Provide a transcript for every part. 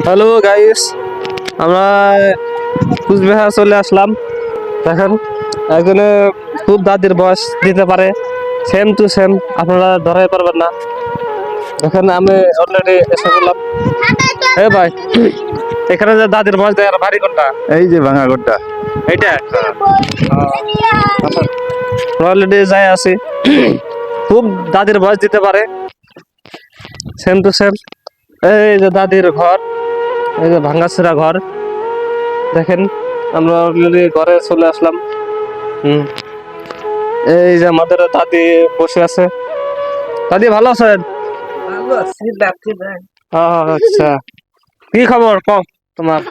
Hello guys আমরা কুচবিহার চলে আসলাম। দেখেন একজনে খুব দাদির বয়স দিতে পারে। সেম টু সেম আপনারা ধরাই পারবেন না। দেখেন আমি অলরেডি এসে বললাম হে ভাই এখানে যে দাদির বয়স দেয় আর বাড়ি কোনটা? এই যে ভাঙা ঘরটা। এইটা? অলরেডি যাই আছি। খুব দাদির বয়স দিতে পারে। সেম টু সেম এই যে দাদির ঘর। এই যে ঘর। দেখেন আমরা অলরেডি ঘরে চলে আসলাম। হুম। এই যে আমাদের দাদি বসে আছে। দাদি ভালো আছেন? আচ্ছা। কি খবর? কম তোমার?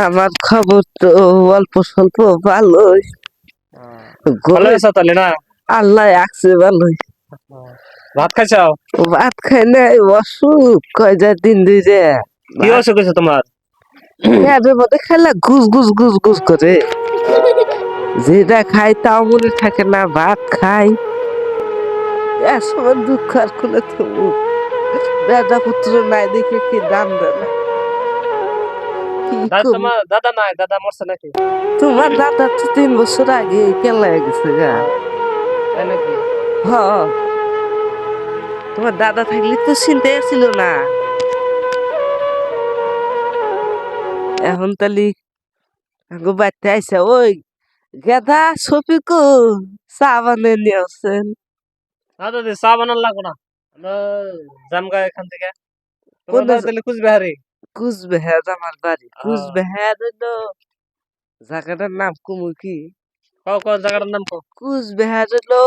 আমার খবর তো অল্প স্বল্প ভালোই। ভালো আছো তাহলে না? আল্লাহ আছে ভালোই। ভাত খাইছাও ভাত খাই নাই অসুখ। কয়টা দিন ধরে কি অসুখ হয়েছে তোমার? পেটের মধ্যে খেলা করে। যেটা খাই তাও মনে থাকে না ভাত খাই সময় দুঃখ আর তবু দাদা পুত্র নাই দেখে কি দাম দেয় দাদা নাই দাদা মরছে নাকি? তোমার দাদা তো তিন বছর আগে কেলা গেছে গা। নাকি? হ। তোমার দাদা থাকলে তো চিন্তাই ছিল না। এখন তালি বাড়তে আইসা ওই গেদা সফিকু চা বানিয়ে নিয়ে আসছেন না দাদি চা বানান লাগবো না। আমরা জামগা এখান থেকে। কোন? তাহলে কুচবিহারি। কুচবিহার আমার বাড়ি। কুচবিহার হলো জায়গাটার নাম কুমু কি? কও কোন জায়গাটার নাম কও। কুচবিহার হলো